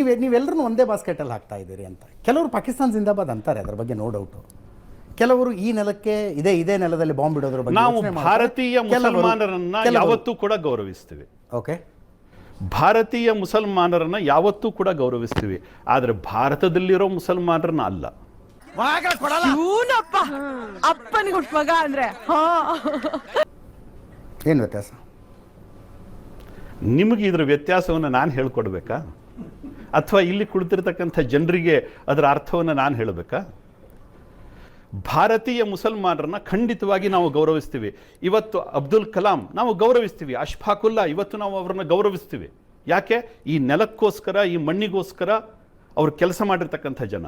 ನೀವೇ ನೀವೆಲ್ಲರೂ ಒಂದೇ ಬಾಸ್ಕೆಟಲ್ಲಿ ಹಾಕ್ತಾ ಇದ್ದೀರಿ ಅಂತ. ಕೆಲವರು ಪಾಕಿಸ್ತಾನ ಜಿಂದಾಬಾದ್ ಅಂತಾರೆ ಅದ್ರ ಬಗ್ಗೆ ನೋ ಡೌಟು ಕೆಲವರು ಈ ನೆಲಕ್ಕೆ ಇದೇ ಇದೇ ನೆಲದಲ್ಲಿ ಬಾಂಬ್ ಇಡೋದ್ರ ಬಗ್ಗೆ ನಾವು ಭಾರತೀಯ ಮುಸಲ್ಮಾನರನ್ನ ಯಾವತ್ತೂ ಕೂಡ ಗೌರವಿಸ್ತೀವಿ. ಓಕೆ ಭಾರತೀಯ ಮುಸಲ್ಮಾನರನ್ನ ಯಾವತ್ತೂ ಕೂಡ ಗೌರವಿಸ್ತೀವಿ. ಆದರೆ ಭಾರತದಲ್ಲಿರೋ ಮುಸಲ್ಮಾನರನ್ನ ಅಲ್ಲ. ಅಪ್ಪನಿಗೆ ಮಗ ಅಂದ್ರೆ ಹಾ. ಏನು ವ್ಯತ್ಯಾಸ? ನಿಮಗೆ ಇದ್ರ ವ್ಯತ್ಯಾಸವನ್ನು ನಾನು ಹೇಳ್ಕೊಡ್ಬೇಕಾ? ಅಥವಾ ಇಲ್ಲಿ ಕುಳಿತಿರ್ತಕ್ಕಂಥ ಜನರಿಗೆ ಅದರ ಅರ್ಥವನ್ನು ನಾನು ಹೇಳಬೇಕಾ? ಭಾರತೀಯ ಮುಸಲ್ಮಾನರನ್ನ ಖಂಡಿತವಾಗಿ ನಾವು ಗೌರವಿಸ್ತೀವಿ. ಇವತ್ತು ಅಬ್ದುಲ್ ಕಲಾಂ ನಾವು ಗೌರವಿಸ್ತೀವಿ. ಅಶ್ಫಾಕುಲ್ಲಾ ಇವತ್ತು ನಾವು ಅವರನ್ನು ಗೌರವಿಸ್ತೀವಿ. ಯಾಕೆ? ಈ ನೆಲಕ್ಕೋಸ್ಕರ, ಈ ಮಣ್ಣಿಗೋಸ್ಕರ ಅವರು ಕೆಲಸ ಮಾಡಿರ್ತಕ್ಕಂಥ ಜನ.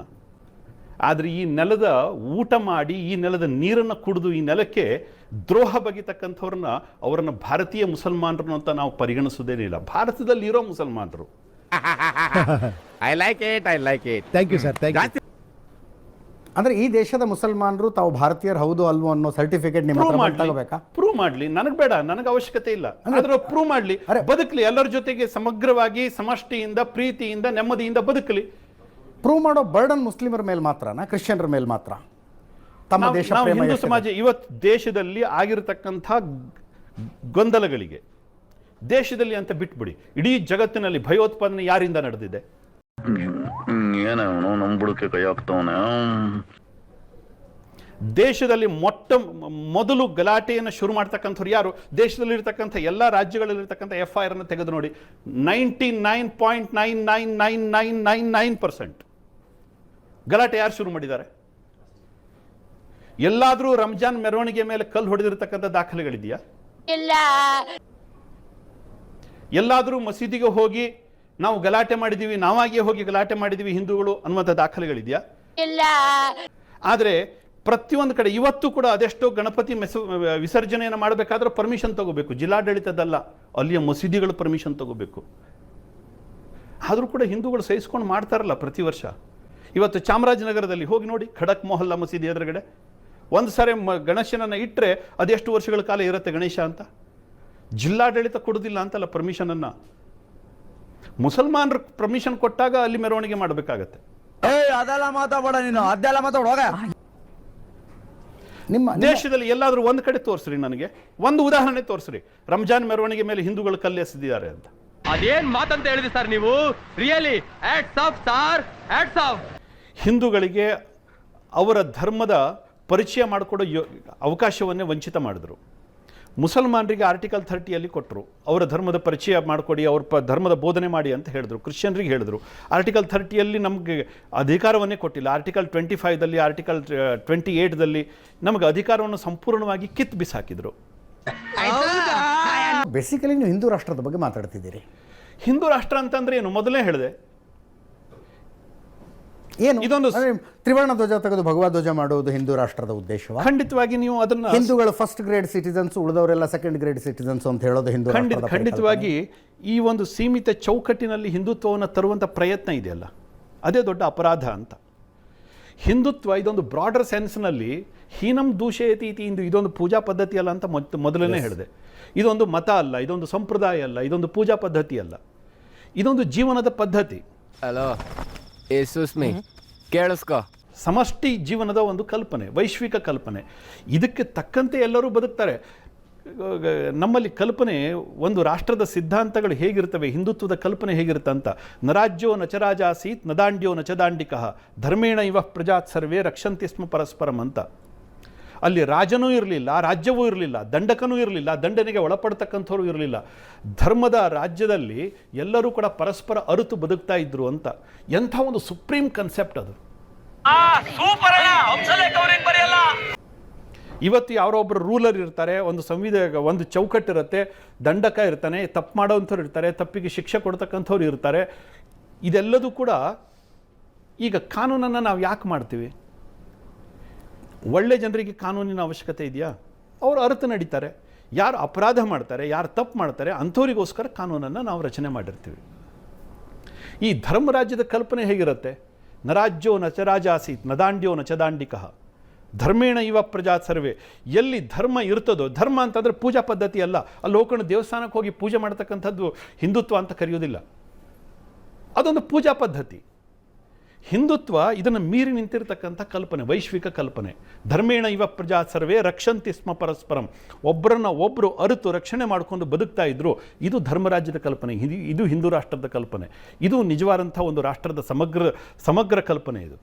ಆದರೆ ಈ ನೆಲದ ಊಟ ಮಾಡಿ, ಈ ನೆಲದ ನೀರನ್ನು ಕುಡಿದು, ಈ ನೆಲಕ್ಕೆ ದ್ರೋಹ ಬಗೆತಕ್ಕಂಥವ್ರನ್ನ, ಅವರನ್ನು ಭಾರತೀಯ ಮುಸಲ್ಮಾನರು ಅಂತ ನಾವು ಪರಿಗಣಿಸೋದೇನಿಲ್ಲ ಭಾರತದಲ್ಲಿರೋ ಮುಸಲ್ಮಾನರು. I like it I like it thank you sir thank you ಅಂದ್ರೆ ಈ ದೇಶದ ಮುಸಲ್ಮಾನರು ತಾವು ಭಾರತೀಯರು ಹೌದು ಅಲ್ವೋ ಅನ್ನೋ ಸರ್ಟಿಫಿಕೇಟ್ ನಿಮ್ಮ ಪ್ರೂವ್ ಹತ್ರ ಮಾಡ್ಲಿ. ತಗೋಬೇಕಾ? ಪ್ರೂವ್ ಮಾಡ್ಲಿ. ನನಗೆ ಬೇಡ. ನನಗೆ ಅವಶ್ಯಕತೆ ಇಲ್ಲ. ಆದ್ರೆ ಪ್ರೂವ್ ಮಾಡ್ಲಿ. ಅರೆ- ಬದುಕಲಿ. ಎಲ್ಲರ ಜೊತೆಗೆ ಸಮಗ್ರವಾಗಿ ಸಮಷ್ಟಿಯಿಂದ ಪ್ರೀತಿಯಿಂದ ನೆಮ್ಮದಿಯಿಂದ ಬದುಕಲಿ. ಪ್ರೂವ್ ಮಾಡೋ ಬರ್ಡನ್ ಮುಸ್ಲಿಮರ ಮೇಲೆ ಮಾತ್ರನಾ? ಕ್ರಿಶ್ಚಿಯನ್ರ ಮೇಲೆ ಮಾತ್ರ? ತಮ್ಮ ನಾವು ದೇಶ ನಾವು ಪ್ರೇಮ ಹಿಂದೂ ಎಷ್ಟಿದೆ? ಸಮಾಜ ಇವತ್ತು ದೇಶದಲ್ಲಿ ಆಗಿರತಕ್ಕಂಥ ಗೊಂದಲಗಳಿಗೆ ದೇಶದಲ್ಲಿ ಅಂತ ಬಿಟ್ಬಿಡಿ. ಇಡೀ ಜಗತ್ತಿನಲ್ಲಿ ಭಯೋತ್ಪಾದನೆ ಯಾರಿಂದ ನಡೆದಿದೆ? ದೇಶದಲ್ಲಿ ಮೊಟ್ಟ ಮೊದಲು ಗಲಾಟೆಯನ್ನು ಶುರು ಮಾಡ್ತಕ್ಕಂಥವ್ರು ಯಾರು? ದೇಶದಲ್ಲಿರ್ತಕ್ಕಂಥ ಎಲ್ಲ ರಾಜ್ಯಗಳಲ್ಲಿರ್ತಕ್ಕಂಥ ಎಫ್ ಐ ಅನ್ನು ತೆಗೆದು ನೋಡಿ. Ninety nine point nine nine nine nine nine nine percent ಗಲಾಟೆ ಯಾರು ಶುರು ಮಾಡಿದ್ದಾರೆ? ಎಲ್ಲಾದರೂ ರಂಜಾನ್ ಮೆರವಣಿಗೆ ಮೇಲೆ ಕಲ್ಲು ಹೊಡೆದಿರತಕ್ಕಂಥ ದಾಖಲೆಗಳಿದೆಯಾ? ಎಲ್ಲಾದರೂ ಮಸೀದಿಗೆ ಹೋಗಿ ನಾವು ಗಲಾಟೆ ಮಾಡಿದೀವಿ ನಾವಾಗಿಯೇ ಹೋಗಿ ಗಲಾಟೆ ಮಾಡಿದೀವಿ ಹಿಂದೂಗಳು ಅನ್ನುವಂಥ ದಾಖಲೆಗಳಿದೆಯಾ? ಆದರೆ ಪ್ರತಿಯೊಂದು ಕಡೆ ಇವತ್ತು ಕೂಡ ಅದೆಷ್ಟೋ ಗಣಪತಿ ಮೆಸ ವಿಸರ್ಜನೆಯನ್ನು ಮಾಡಬೇಕಾದ್ರೆ ಪರ್ಮಿಷನ್ ತಗೋಬೇಕು. ಜಿಲ್ಲಾಡಳಿತದಲ್ಲ ಅಲ್ಲಿಯ ಮಸೀದಿಗಳು ಪರ್ಮಿಷನ್ ತಗೋಬೇಕು. ಆದರೂ ಕೂಡ ಹಿಂದೂಗಳು ಸಹಿಸ್ಕೊಂಡು ಮಾಡ್ತಾರಲ್ಲ ಪ್ರತಿ ವರ್ಷ. ಇವತ್ತು ಚಾಮರಾಜನಗರದಲ್ಲಿ ಹೋಗಿ ನೋಡಿ ಖಡಕ್ ಮೊಹಲ್ಲಾ ಮಸೀದಿ ಎದುರುಗಡೆ. ಒಂದು ಸಾರಿ ಮ ಗಣೇಶನನ್ನು ಇಟ್ಟರೆ ಅದೆಷ್ಟು ವರ್ಷಗಳ ಕಾಲ ಇರುತ್ತೆ ಗಣೇಶ ಅಂತ? ಜಿಲ್ಲಾಡಳಿತ ಕೊಡೋದಿಲ್ಲ ಅಂತಲ್ಲ ಪರ್ಮಿಷನನ್ನು ಮುಸಲ್ಮಾನರು ಪರ್ಮಿಷನ್ ಕೊಟ್ಟಾಗ ಅಲ್ಲಿ ಮೆರವಣಿಗೆ ಮಾಡಬೇಕಾಗತ್ತೆ. ಏಯ್ ಅದೆಲ್ಲ ಮಾತಾಡ ನೀನು. ಅದೆಲ್ಲ ಮಾತಾಡ ಹೋಗ. ನಿಮ್ಮ ದೇಶದಲ್ಲಿ ಎಲ್ಲಾದರೂ ಒಂದು ಕಡೆ ತೋರಿಸ್ರಿ ನನಗೆ. ಒಂದು ಉದಾಹರಣೆ ತೋರಿಸ್ರಿ. ರಂಜಾನ್ ಮೆರವಣಿಗೆ ಮೇಲೆ ಹಿಂದೂಗಳು ಕಲ್ಲೆಸೆದಿದ್ದಾರೆ ಅಂತ. ಅದೇನ್ ಮಾತಂತ ಹೇಳಿದ್ರಿ ಸರ್ ನೀವು? ರಿಯಲಿ ಆಫ್ ಸಾರ್ ಆಫ್ ಹಿಂದೂಗಳಿಗೆ ಅವರ ಧರ್ಮದ ಪರಿಚಯ ಮಾಡಿಕೊಡೋ ಯೋ ಅವಕಾಶವನ್ನೇ ವಂಚಿತ ಮಾಡಿದ್ರು. ಮುಸಲ್ಮಾನರಿಗೆ ಆರ್ಟಿಕಲ್ ಥರ್ಟಿಯಲ್ಲಿ ಕೊಟ್ಟರು ಅವರ ಧರ್ಮದ ಪರಿಚಯ ಮಾಡಿಕೊಡಿ ಅವ್ರ ಪ ಧರ್ಮದ ಬೋಧನೆ ಮಾಡಿ ಅಂತ ಹೇಳಿದ್ರು. ಕ್ರಿಶ್ಚಿಯನ್ರಿಗೆ ಹೇಳಿದ್ರು. ಆರ್ಟಿಕಲ್ ಥರ್ಟಿಯಲ್ಲಿ ನಮಗೆ ಅಧಿಕಾರವನ್ನೇ ಕೊಟ್ಟಿಲ್ಲ. ಆರ್ಟಿಕಲ್ ಟ್ವೆಂಟಿ ಫೈವ್ದಲ್ಲಿ ಆರ್ಟಿಕಲ್ ಟ್ವೆಂಟಿ ಏಯ್ಟ್ದಲ್ಲಿ ನಮಗೆ ಅಧಿಕಾರವನ್ನು ಸಂಪೂರ್ಣವಾಗಿ ಕಿತ್ತು ಬಿಸಾಕಿದ್ರು. ಬೇಸಿಕಲಿ ನೀವು ಹಿಂದೂ ರಾಷ್ಟ್ರದ ಬಗ್ಗೆ ಮಾತಾಡ್ತಿದ್ದೀರಿ. ಹಿಂದೂ ರಾಷ್ಟ್ರ ಅಂತಂದ್ರೆ ಏನು? ಮೊದಲೇ ಹೇಳಿದೆ. ಏನು? ಇದೊಂದು ಸ- ತ್ರಿವರ್ಣ ಧ್ವಜ ತೆಗೆದು ಭಗವಾ ಧ್ವಜ ಮಾಡುವುದು ಹಿಂದೂ ರಾಷ್ಟ್ರದ ಉದ್ದೇಶವ? ಖಂಡಿತವಾಗಿ ನೀವು ಅದನ್ನ ಹಿಂದೂಗಳು ಫಸ್ಟ್ ಗ್ರೇಡ್ ಸಿಟಿಸನ್ಸ್ ಉಳಿದವರೆಲ್ಲ ಸೆಕೆಂಡ್ ಗ್ರೇಡ್ ಸಿಟಿಸನ್ಸ್ ಅಂತ ಹೇಳೋದು ಹಿಂದೂ ಖಂಡಿತ ಖಂಡಿತವಾಗಿ ಈ ಒಂದು ಸೀಮಿತ ಚೌಕಟ್ಟಿನಲ್ಲಿ ಹಿಂದುತ್ವವನ್ನು ತರುವಂಥ ಪ್ರಯತ್ನ ಇದೆಯಲ್ಲ ಅದೇ ದೊಡ್ಡ ಅಪರಾಧ ಅಂತ. ಹಿಂದುತ್ವ ಇದೊಂದು ಬ್ರಾಡರ್ ಸೆನ್ಸ್ನಲ್ಲಿ ಹೀನಂ ದೂಷಯತಿ ಇತಿ ಇಂದು ಇದೊಂದು ಪೂಜಾ ಪದ್ಧತಿ ಅಲ್ಲ ಅಂತ ಮೊದ್ ಮೊದಲನೇ ಹೇಳಿದೆ. ಇದೊಂದು ಮತ ಅಲ್ಲ ಇದೊಂದು ಸಂಪ್ರದಾಯ ಅಲ್ಲ ಇದೊಂದು ಪೂಜಾ ಪದ್ಧತಿ ಅಲ್ಲ. ಇದೊಂದು ಜೀವನದ ಪದ್ಧತಿ. ಹಲೋ ಏ ಸುಸ್ಮಿ ಕೇಳಿಸ್ಕೋ. ಸಮಷ್ಟಿ ಜೀವನದ ಒಂದು ಕಲ್ಪನೆ ವೈಶ್ವಿಕ ಕಲ್ಪನೆ. ಇದಕ್ಕೆ ತಕ್ಕಂತೆ ಎಲ್ಲರೂ ಬದುಕ್ತಾರೆ. ನಮ್ಮಲ್ಲಿ ಕಲ್ಪನೆ ಒಂದು ರಾಷ್ಟ್ರದ ಸಿದ್ಧಾಂತಗಳು ಹೇಗಿರ್ತವೆ ಹಿಂದುತ್ವದ ಕಲ್ಪನೆ ಹೇಗಿರುತ್ತೆ ಅಂತ. ನರಾಜ್ಯೋ ನಚರಾಜಾಸೀತ್ ನದಾಂಡ್ಯೋ ನಚದಾಂಡಿಕಃ ಧರ್ಮೇಣ ಇವ ಪ್ರಜಾತ್ ಸರ್ವೇ ರಕ್ಷಂತಿ ಸ್ಮ ಪರಸ್ಪರಂ ಅಂತ. ಅಲ್ಲಿ ರಾಜನೂ ಇರಲಿಲ್ಲ ರಾಜ್ಯವೂ ಇರಲಿಲ್ಲ ದಂಡಕನೂ ಇರಲಿಲ್ಲ ದಂಡನೆಗೆ ಒಳಪಡ್ತಕ್ಕಂಥವ್ರು ಇರಲಿಲ್ಲ. ಧರ್ಮದ ರಾಜ್ಯದಲ್ಲಿ ಎಲ್ಲರೂ ಕೂಡ ಪರಸ್ಪರ ಅರಿತು ಬದುಕ್ತಾ ಇದ್ರು ಅಂತ. ಎಂಥ ಒಂದು ಸುಪ್ರೀಂ ಕನ್ಸೆಪ್ಟ್ ಅದು. ಇವತ್ತು ಯಾರೋ ಒಬ್ಬರು ರೂಲರ್ ಇರ್ತಾರೆ ಒಂದು ಸಂವಿಧಾನ ಒಂದು ಚೌಕಟ್ಟಿರುತ್ತೆ ದಂಡಕ ಇರ್ತಾನೆ ತಪ್ಪು ಮಾಡೋವಂಥವ್ರು ಇರ್ತಾರೆ ತಪ್ಪಿಗೆ ಶಿಕ್ಷೆ ಕೊಡ್ತಕ್ಕಂಥವ್ರು ಇರ್ತಾರೆ. ಇದೆಲ್ಲದೂ ಕೂಡ ಈಗ ಕಾನೂನನ್ನು ನಾವು ಯಾಕೆ ಮಾಡ್ತೀವಿ? ಒಳ್ಳೆ ಜನರಿಗೆ ಕಾನೂನಿನ ಅವಶ್ಯಕತೆ ಇದೆಯಾ? ಅವರು ಅರ್ಥ ನಡೀತಾರೆ. ಯಾರು ಅಪರಾಧ ಮಾಡ್ತಾರೆ, ಯಾರು ತಪ್ಪು ಮಾಡ್ತಾರೆ, ಅಂಥವರಿಗೋಸ್ಕರ ಕಾನೂನನ್ನು ನಾವು ರಚನೆ ಮಾಡಿರ್ತೀವಿ. ಈ ಧರ್ಮರಾಜ್ಯದ ಕಲ್ಪನೆ ಹೇಗಿರುತ್ತೆ? ನರಾಜ್ಯೋ ನಚರಾಜಾಸೀತ್ ನದಾಂಡ್ಯೋ ನಚದಾಂಡಿಕಃ ಧರ್ಮೇಣ ಇವ ಪ್ರಜಾ ಸರ್ವೆ. ಎಲ್ಲಿ ಧರ್ಮ ಇರ್ತದೋ, ಧರ್ಮ ಅಂತಂದರೆ ಪೂಜಾ ಪದ್ಧತಿ ಅಲ್ಲ. ಅಲ್ಲಿ ಹೋಗ್ಕೊಂಡು ದೇವಸ್ಥಾನಕ್ಕೆ ಹೋಗಿ ಪೂಜೆ ಮಾಡ್ತಕ್ಕಂಥದ್ದು ಹಿಂದುತ್ವ ಅಂತ ಕರೆಯೋದಿಲ್ಲ ಅದೊಂದು ಪೂಜಾ ಪದ್ಧತಿ. ಹಿಂದುತ್ವ ಇದನ್ನು ಮೀರಿ ನಿಂತಿರ್ತಕ್ಕಂಥ ಕಲ್ಪನೆ, ವೈಶ್ವಿಕ ಕಲ್ಪನೆ. ಧರ್ಮೇಣ ಇವ ಪ್ರಜಾ ಸರ್ವೇ ರಕ್ಷಂತಿ ಸ್ಮ ಪರಸ್ಪರಂ. ಒಬ್ಬರನ್ನ ಒಬ್ಬರು ಅರಿತು ರಕ್ಷಣೆ ಮಾಡಿಕೊಂಡು ಬದುಕ್ತಾ ಇದ್ದರು ಇದು ಧರ್ಮರಾಜ್ಯದ ಕಲ್ಪನೆ, ಇದು ಇದು ಹಿಂದೂ ರಾಷ್ಟ್ರದ ಕಲ್ಪನೆ. ಇದು ನಿಜವಾದಂಥ ಒಂದು ರಾಷ್ಟ್ರದ ಸಮಗ್ರ ಸಮಗ್ರ ಕಲ್ಪನೆ ಇದು.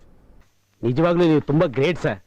ನಿಜವಾಗ್ಲೂ ನೀವು ತುಂಬಾ ಗ್ರೇಟ್ ಸರ್.